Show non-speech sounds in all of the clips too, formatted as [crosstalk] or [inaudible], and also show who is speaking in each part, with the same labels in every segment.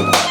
Speaker 1: 감사합니다.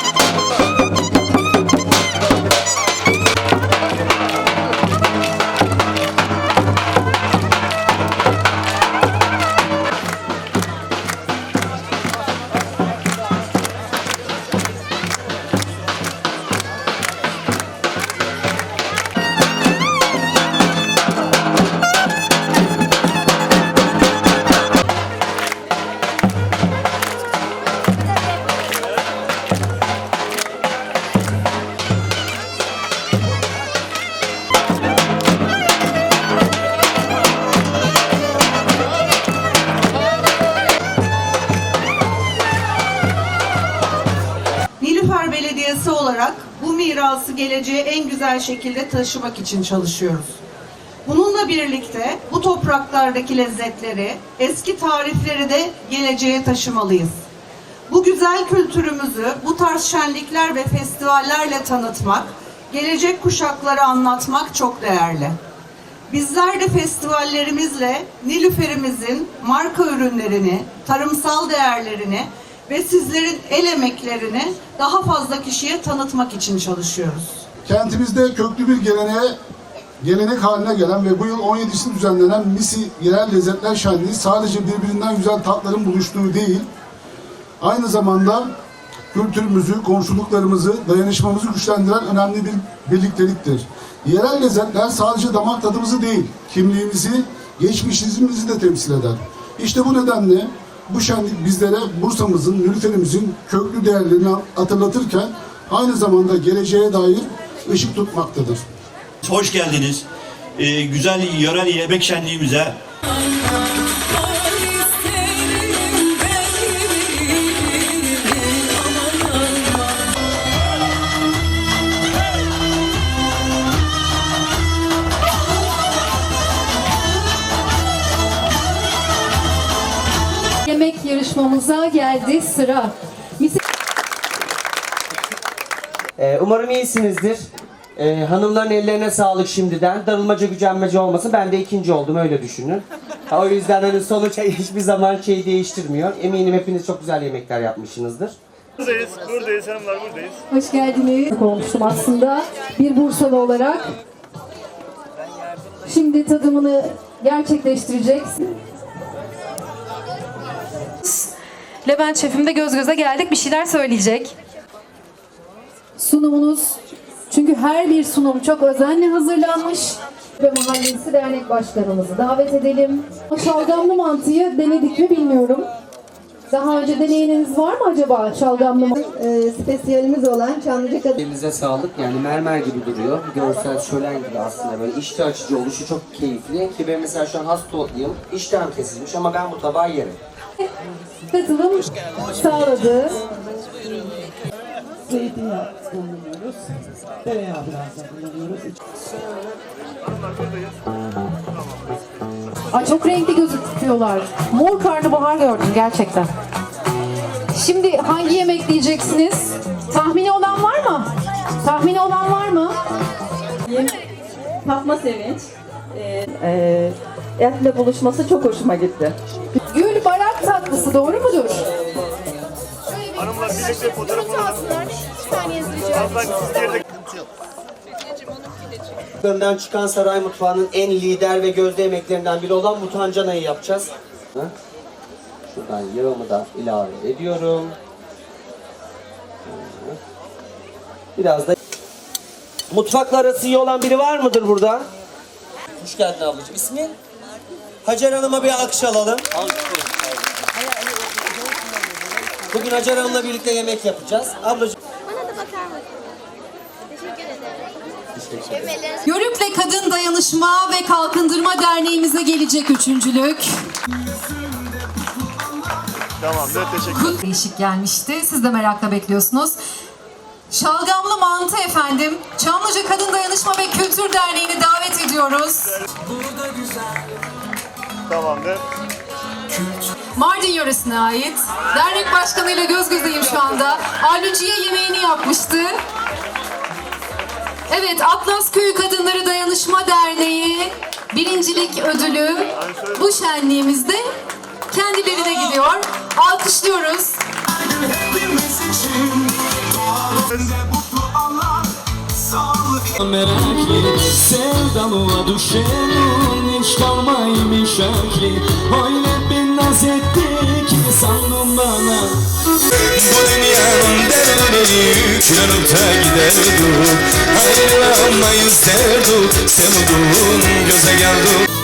Speaker 1: Bu mirası geleceğe en güzel şekilde taşımak için çalışıyoruz. Bununla birlikte bu topraklardaki lezzetleri, eski tarifleri de geleceğe taşımalıyız. Bu güzel kültürümüzü bu tarz şenlikler ve festivallerle tanıtmak, gelecek kuşaklara anlatmak çok değerli. Bizler de festivallerimizle Nilüfer'imizin marka ürünlerini, tarımsal değerlerini ve sizlerin el emeklerini daha fazla kişiye tanıtmak için çalışıyoruz.
Speaker 2: Kentimizde köklü bir geleneğe, gelenek haline gelen ve bu yıl 17'si düzenlenen Misi Yerel Lezzetler Şenliği sadece birbirinden güzel tatların buluştuğu değil, aynı zamanda kültürümüzü, komşuluklarımızı, dayanışmamızı güçlendiren önemli bir birlikteliktir. Yerel lezzetler sadece damak tadımızı değil, kimliğimizi, geçmişimizi de temsil eder. İşte bu nedenle bu şenlik bizlere Bursa'mızın, Nülüfer'imizin köklü değerlerini hatırlatırken aynı zamanda geleceğe dair ışık tutmaktadır.
Speaker 3: Hoş geldiniz. Ee, güzel yören yemek şenliğimize.
Speaker 4: Yemek yarışmamıza geldi sıra.
Speaker 5: Ee, umarım iyisinizdir. Ee, hanımların ellerine sağlık şimdiden. Darılmaca gücenmece olmasın. Ben de ikinci oldum öyle düşünün. Ha, o yüzden hani sonuç [laughs] hiçbir zaman şey değiştirmiyor. Eminim hepiniz çok güzel yemekler yapmışsınızdır.
Speaker 6: Buradayız, buradayız, hanımlar buradayız.
Speaker 4: hoş geldiniz. Olmuştum aslında bir Bursalı olarak. Şimdi tadımını gerçekleştirecek.
Speaker 7: Levent şefimle göz göze geldik bir şeyler söyleyecek.
Speaker 4: Sunumunuz çünkü her bir sunum çok özenle hazırlanmış. Ve Mahallesi Dernek Başkanımızı davet edelim. Şalgamlı mantıyı denedik mi bilmiyorum. Daha önce deneyiminiz var mı acaba şalgamlı mantı?
Speaker 8: e, spesiyelimiz olan Çamlıca Kadın
Speaker 5: Elinize sağlık. Yani mermer gibi duruyor. Görsel şölen gibi aslında böyle iştah açıcı oluşu çok keyifli. Ki ben mesela şu an hasta olayım. İştahım kesilmiş ama ben bu tabağı yerim.
Speaker 4: Katılım sağladı.
Speaker 9: Zeytinyağı kullanıyoruz. Tereyağı biraz kullanıyoruz.
Speaker 7: Ay çok renkli gözüküyorlar. Mor karnabahar gördüm gerçekten. Şimdi hangi yemek diyeceksiniz? Tahmini olan var mı? Tahmini olan var mı?
Speaker 8: Fatma Sevinç e, e, etle buluşması çok hoşuma gitti.
Speaker 7: Tatlısı doğru mudur?
Speaker 6: Hanımlar birlikte fotoğraf alalım. Hanımlar siz yerde
Speaker 5: Önden çıkan saray mutfağının en lider ve gözde yemeklerinden biri olan mutancanayı yapacağız. Ha? Şuradan yağımı da ilave ediyorum. Biraz da Mutfakla arası iyi olan biri var mıdır burada? Hoş geldin ablacığım. İsmin? Hacer Hanım'a bir alkış alalım. Bugün Hacer Hanım'la birlikte yemek yapacağız. Ablacığım.
Speaker 7: Yörükle Kadın Dayanışma ve Kalkındırma Derneğimize gelecek üçüncülük.
Speaker 6: Tamamdır, teşekkür
Speaker 7: Değişik gelmişti. Siz de merakla bekliyorsunuz. Şalgamlı mantı efendim. Çamlıca Kadın Dayanışma ve Kültür Derneği'ni davet ediyoruz.
Speaker 6: Tamamdır.
Speaker 7: Mardin yöresine ait. Dernek başkanıyla göz gözeyim şu anda. Aluciye yemeğini yapmıştı. Evet, Atlas Köyü Kadınları Dayanışma Derneği birincilik ödülü bu şenliğimizde kendilerine gidiyor. Alkışlıyoruz.
Speaker 10: Merakli sevdalığa düşenin hiç kalmaymış akli Öyle bir naz de giderdim Ayrılamayız derdim Sevduğum göze geldim